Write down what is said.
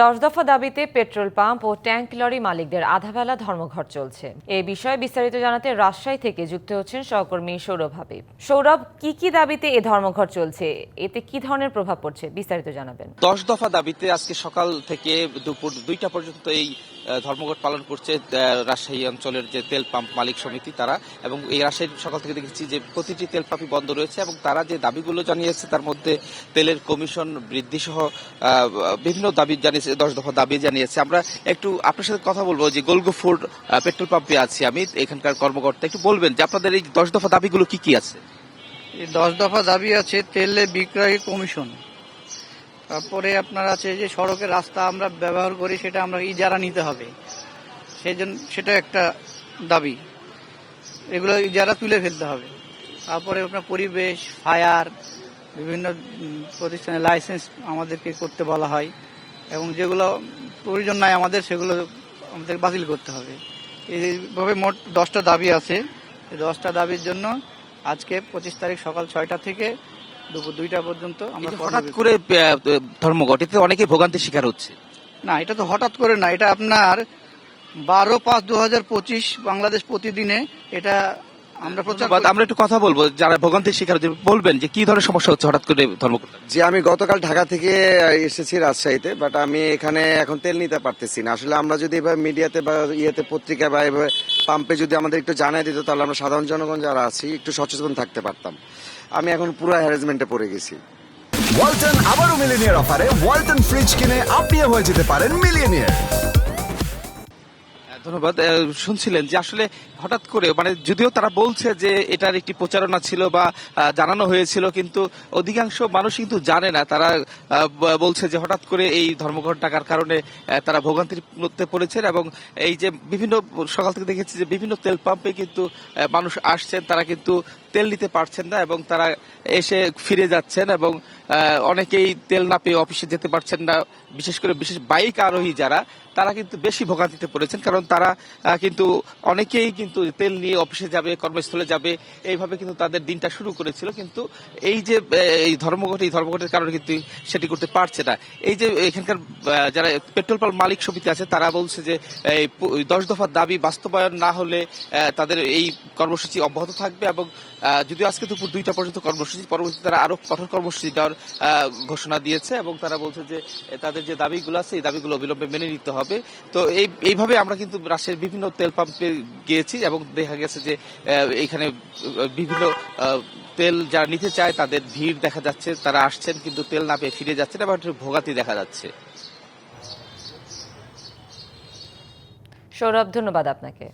দশ দফা দাবিতে পেট্রোল পাম্প ও ট্যাঙ্ক লরি মালিকদের আধাবেলা ধর্মঘট চলছে। এ বিষয়ে বিস্তারিত জানাতে রাজশাহী থেকে যুক্ত হচ্ছেন সহকর্মী সৌরভ হাবিব। সৌরভ, কি কি দাবিতে এ ধর্মঘট চলছে? এতে কি ধরনের প্রভাব পড়ছে? বিস্তারিত জানাবেন। দশ দফা দাবিতে আজকে সকাল থেকে দুপুর দুইটা পর্যন্ত এই ধর্মঘট পালন করছে রাজশাহী অঞ্চলের যে তেল পাম্প মালিক সমিতি তারা, এবং এই রাজশাহী সকাল থেকে দেখেছি যে প্রতিটি তেল পাম্পই বন্ধ রয়েছে, এবং তারা যে দাবিগুলো জানিয়েছে তার মধ্যে তেলের কমিশন বৃদ্ধি সহ বিভিন্ন দাবি জানিয়েছে, দশ দফা দাবি জানিয়েছে। আমরা একটু আপনার সাথে কথা বলব, যে গোলগোফোর পেট্রোল পাম্পে আছি আমি, এখানকার কর্মকর্তা, একটু বলবেন যে আপনাদের এই দশ দফা দাবিগুলো কি কি আছে? এই দশ দফা দাবি আছে, তেলে বিক্রয় কমিশন। তারপরে আপনার আছে যে সড়কের রাস্তা আমরা ব্যবহার করি সেটা আমরা ইজারা নিতে হবে। সেই জন্য সেটা একটা দাবি। এগুলো ইজারা তুলে ফেলতে হবে। তারপরে আপনার পরিবেশ ফায়ার বিভিন্ন উম, প্রতিষ্ঠানের লাইসেন্স আমাদেরকে করতে বলা হয়। এবং যেগুলো প্রয়োজন নাই আমাদের সেগুলো আমাদের বাতিল করতে হবে। এইভাবে মোট দশটা দাবি আছে। এই দশটা দাবির জন্য আজকে পঁচিশ তারিখ সকাল ছয়টা থেকে দুপুর দুইটা পর্যন্ত আমরা হঠাৎ করে আহ, ধর্মঘট এতে অনেকে ভোগান্তির শিকার হচ্ছে। না এটা তো হঠাৎ করে না এটা আপনার বারো পাঁচ দু হাজার পঁচিশ বাংলাদেশ প্রতিদিনে এটা আমরা প্রচার ধন্যবাদ। আমরা একটু কথা বলব যারা ভোগান্তির শিকার বলবেন যে কি ধরনের সমস্যা হচ্ছে হঠাৎ করে ধর্মঘট যে আমি গতকাল ঢাকা থেকে এসেছি রাজশাহীতে বাট আমি এখানে এখন তেল নিতে পারতেছি না। আসলে আমরা যদি এভাবে মিডিয়াতে বা ইয়েতে পত্রিকা বা এভাবে পাম্পে যদি আমাদের একটু জানিয়ে দিত তাহলে আমরা সাধারণ জনগণ যারা আছি একটু সচেতন থাকতে পারতাম। আমি এখন পুরো হ্যারাসমেন্টে পড়ে গেছি। ওয়ালটন আবারও মিলিনিয়ার অফারে ওয়ালটন ফ্রিজ কিনে আপনিও হয়ে যেতে পারেন মিলিয়নিয়ার ধন্যবাদ। শুনছিলেন যে আসলে হঠাৎ করে মানে যদিও তারা বলছে যে এটার একটি প্রচারণা ছিল বা জানানো হয়েছিল, কিন্তু অধিকাংশ মানুষ কিন্তু জানে না। তারা বলছে যে হঠাৎ করে এই ধর্মঘট ডাকার কারণে তারা ভোগান্তির মধ্যে পড়েছেন এবং এই যে বিভিন্ন, সকাল থেকে দেখেছি যে বিভিন্ন তেল পাম্পে কিন্তু মানুষ আসছেন। তারা কিন্তু তেল নিতে পারছেন না এবং তারা এসে ফিরে যাচ্ছেন এবং অনেকেই তেল না পেয়ে অফিসে যেতে পারছেন না। বিশেষ করে বিশেষ বাইক আরোহী যারা, তারা কিন্তু বেশি ভোগান্তিতে পড়েছেন, কারণ তারা কিন্তু অনেকেই কিন্তু তেল নিয়ে অফিসে যাবে, কর্মস্থলে যাবে, এইভাবে কিন্তু তাদের দিনটা শুরু করেছিল। কিন্তু এই যে এই ধর্মঘট, এই ধর্মঘটের কারণে কিন্তু সেটি করতে পারছে না। এই যে, এখানকার যারা পেট্রোল পাম্প মালিক সমিতি আছে, তারা বলছে যে, এই দশ দফার দাবি বাস্তবায়ন না হলে তাদের এই কর্মসূচি অব্যাহত থাকবে এবং যদিও আজকে দুপুর দুইটা পর্যন্ত কর্মসূচি পরবর্তীতে তারা আরও কঠোর কর্মসূচি দেওয়ার ঘোষণা দিয়েছে এবং তারা বলছে যে, তাদের যে দাবিগুলো আছে, এই দাবিগুলো অবিলম্বে মেনে নিতে হবে। তো এই, এইভাবে আমরা কিন্তু রাশিয়ার বিভিন্ন তেল পাম্পে গিয়েছি এবং দেখা গেছে যে এখানে বিভিন্ন তেল যারা নিতে চায় তাদের ভিড় দেখা যাচ্ছে, তারা আসছেন কিন্তু তেল না পেয়ে ফিরে যাচ্ছেন এবং ভোগাতি দেখা যাচ্ছে। সৌরভ, ধন্যবাদ আপনাকে।